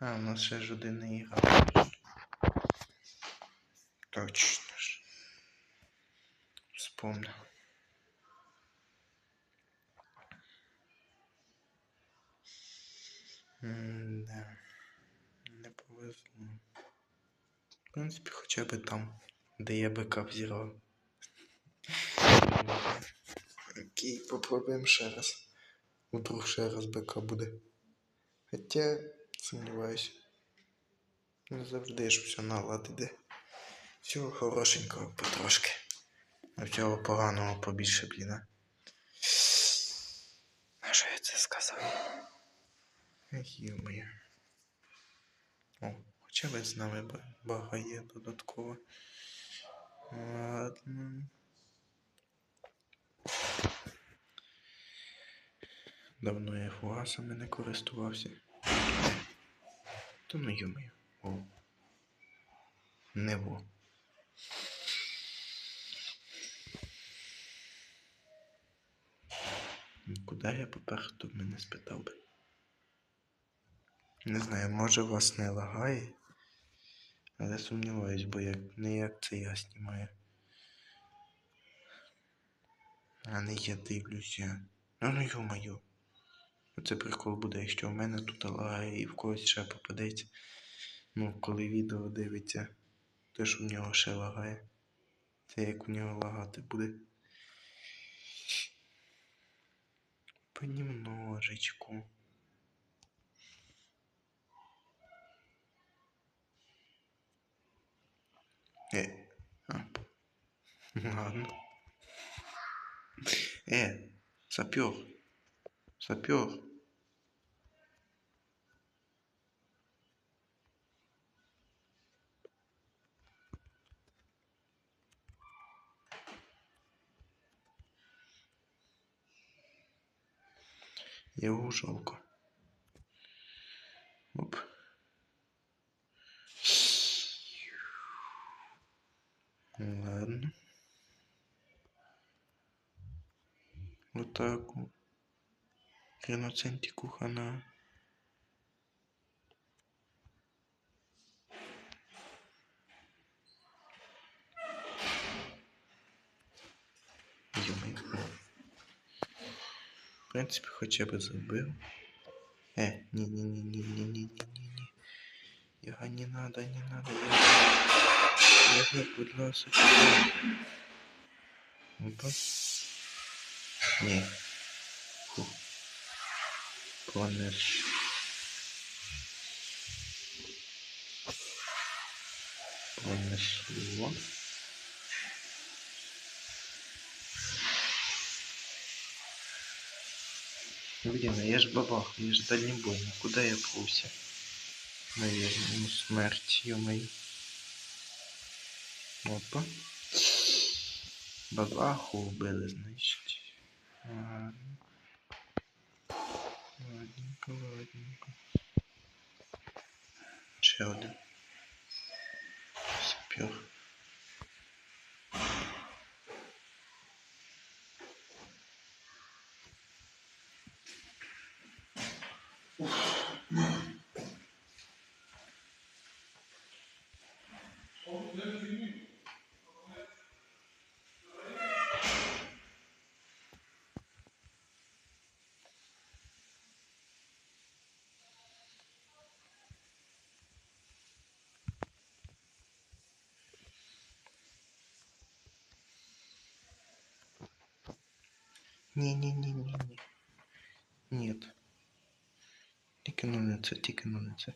А, у нас ще ж один не грав. Точно ж. Вспомнив. М-да. Не повезло. В принципі, хоча б там, де я бика взірвав. Окей, попробуємо ще раз. Вдруг ще раз бика буде. Хоча, сумніваюся. Не завжди ж все наладить. іде. Всього хорошенького потрошки. А всього поганого побільше, блін. а. На що я це сказав? Ех. О, хоча б з нами ба- бага є додатково. Ладно. Давно я фугасами не користувався. Та ну йомаю. О. Не во. Куди я попер, хто б мене спитав би. Не знаю, може вас не лагає, але сумніваюсь, бо як не як це я знімаю. А не я дивлюся. Ну ну ё-моё. Оце прикол буде, якщо в мене тут лагає і в когось ще попадеться. Ну, коли відео дивиться, то ж в нього ще лагає. Це як в нього лагати буде. Понемножечку. Э, а. Ладно. Э, сапер. Сапер. Його жалко. Оп. Ладно. Вот так вот. Хреноцентику хана. Ё-моё. принципі, хоча б забив. Е, э не не не не не не не Його не надо, не надо. Його, будь ласка. Опа. не Фу. Планер. Планер. Планер. Понесло. Блин, а я ж бабах, я ж дальнобойный. Куда я пруся? Наверное, ну смерть, ё-моё. Опа. Бабаху убили, значить. Ладно. Ладненько, ладненько. Ще один. Сапер. Не-не-не-не-не. Нет. Тільки ну не це, тільки ну не це.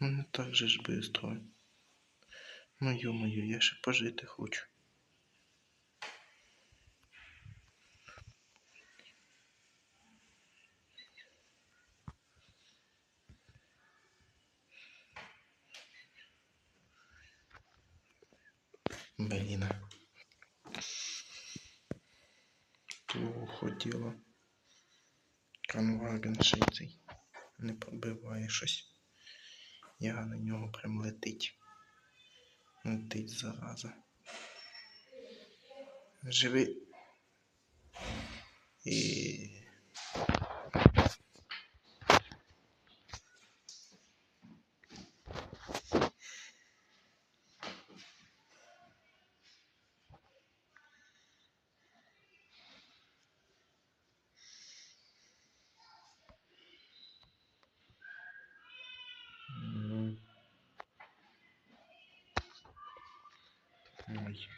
Ну не так же ж быстро. Ну ё-моё, я ще пожити хочу. Блін. Плохо діло. Канваген ще не пробиває щось. Я на нього прям летить. Летить зараза. Живи. І Ой.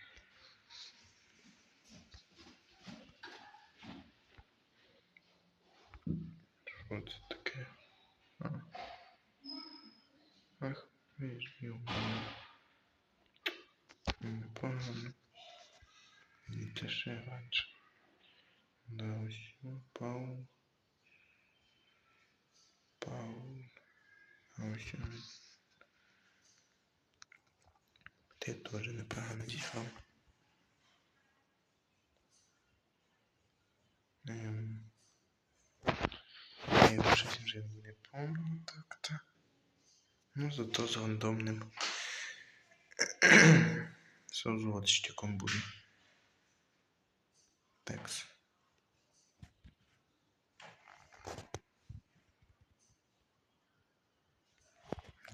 Що це таке? А. Ах, ви ж. Непогано. І ще раніше. Да, ось о, Паул. Паул. А ось він. Ти теж непогано зіграв. Ем, Я його щось вже не помню так-то. Ну, зато з рандомним созвучником буде. Текс.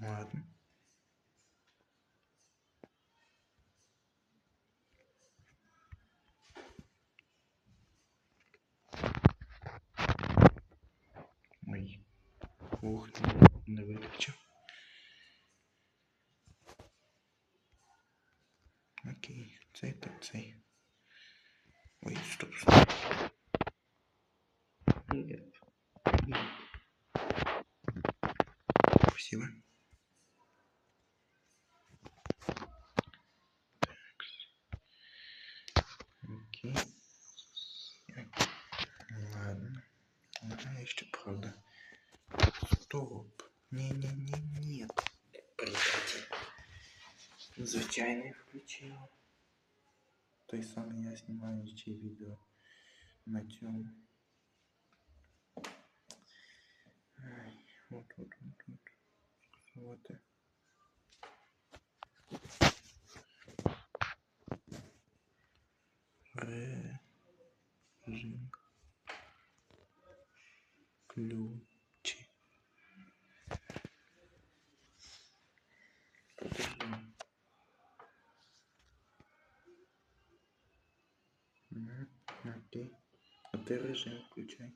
Ладно. Ой. Ух, не, не виключив. Окей, цей так цей. Ой, стоп, стоп. Нет. Нет. Спасибо. Так. Окей. Ладно. Ага, еще правда. Стоп. Не-не-не, нет. Прекрати. Звичайний включив. Той самий я знімаю ще відео на цьому. От, от, от, от. Скасувати. Режим. Ключі. А ти режим включай.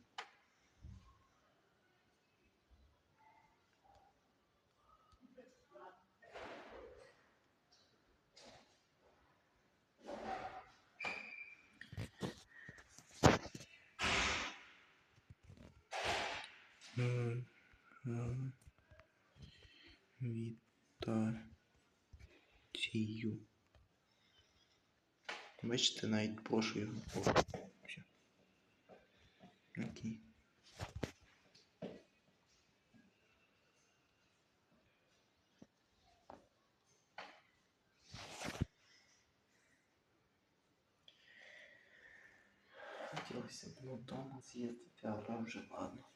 Вітаю. Бачите, навіть прошу його. Окей. Хотілося б додому з'їздити, але вже ладно.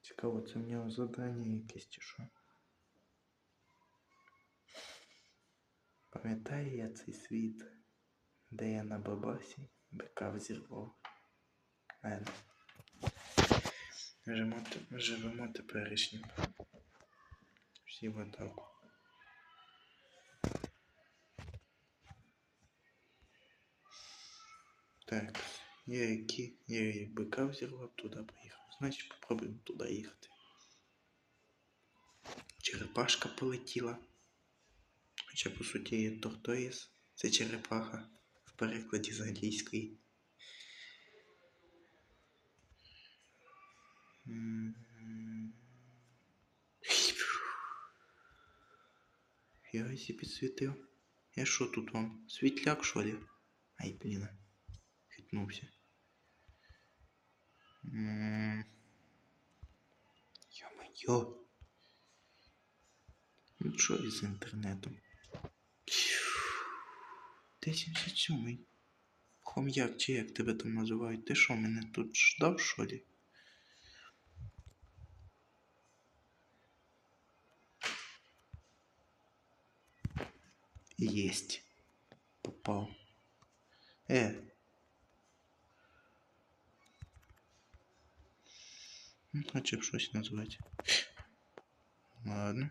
Цікаво, це в нього завдання якесь чи що? Пам'ятаю я цей світ, де я на бабасі бика взірвав. Ладно. Живемо, живемо теперішнім. Всі в атаку. Так, я які, я як бика взірвав, туди поїхав. Значить, попробуємо туди їхати. Черепашка полетіла. Хоча по суті є тортоїс, це черепаха в перекладі з англійської. Я ось і підсвітив. Я що тут вам? Світляк, що ли? Ай, блін. Хитнувся. Йо-моє. Ну що із інтернетом? 1077. Хом'як, чи як тебе там називають? Ти що, мене тут ждав, що ли? Есть. Попал. Э. Ну, Хоче б щось назвати. Ладно.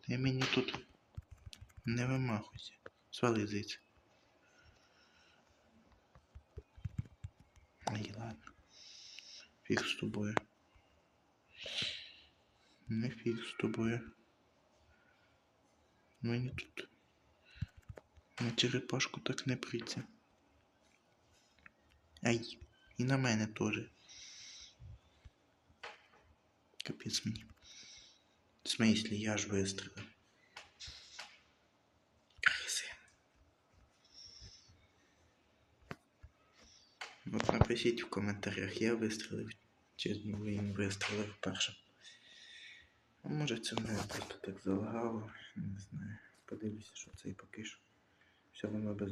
Ти мені тут не вимахуйся. Свали звідси. Ай, ладно. Фіг з тобою. Не фіг з тобою. Мені тут на черепашку так не прийти. Ай, і на мене теж. Капець мені. В смислі, я ж вистрілив. От напишіть в коментарях, я вистрілив, чи він вистрілив першим. Може це в мене просто так залагало, не знаю. Подивлюся, що це і поки що. Все одно без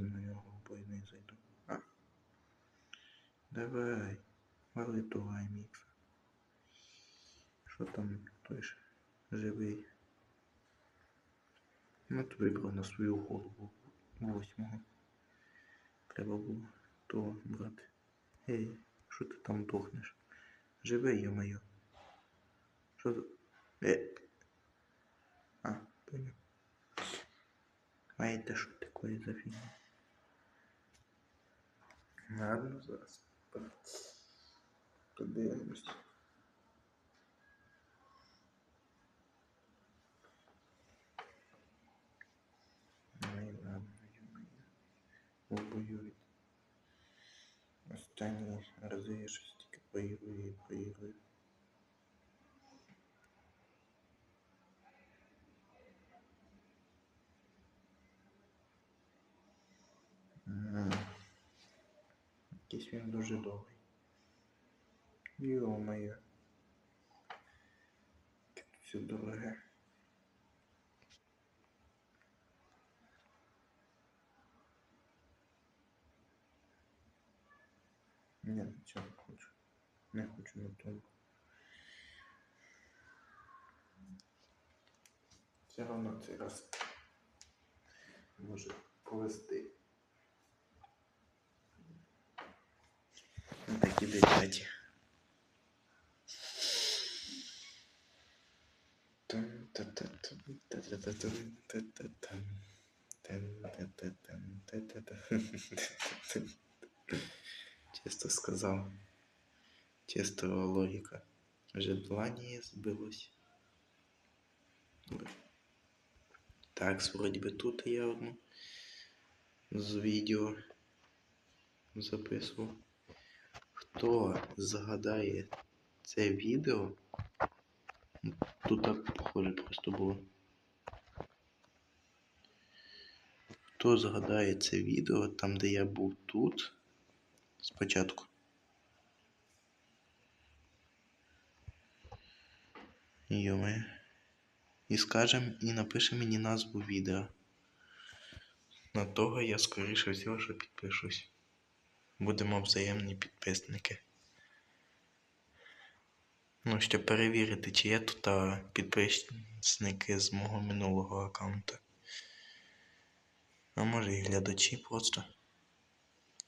бой не зайду. А. Давай, вали того мікса. Що там той ж живий? Ну, то вибрав на свою голову восьмого. Треба було того брати. Ей, що ти там дохнеш? Живе, йо-моє. Що. А, понял. А это что такое за фигня? Ладно, зараз. Подивимось. Ай, ладно, ё-моё. Убоюють. Останні рази я щось тільки поігрую і поігрую. Якийсь він дуже довгий. Йо-моє. Все дороге. Ні, цього не хочу. Не хочу на тому. Все одно цей раз може повести. Такі дитяті. Чисто сказав. Чисто логіка. Желание збилось. Так, вроді би тут я одну з відео записував. Хто згадає це відео? Тут так похоже просто було. Хто згадає це відео там, де я був тут спочатку? Йоме. І скажем, і напише мені назву відео. На того я скоріше всього, що підпишусь. Будемо взаємні підписники. Ну, щоб перевірити, чи є тут підписники з мого минулого аккаунта. А може і глядачі просто,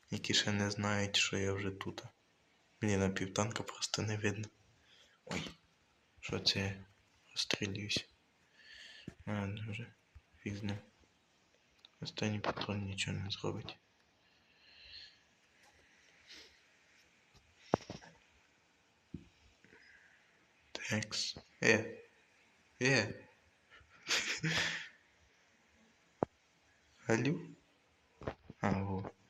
які ще не знають, що я вже тут. Мені на півтанка просто не видно. Ой, що це розстрілююсь. Ладно вже, фіг з. Останній патрон нічого не зробить. X. É. É. Valeu? Ah, vou.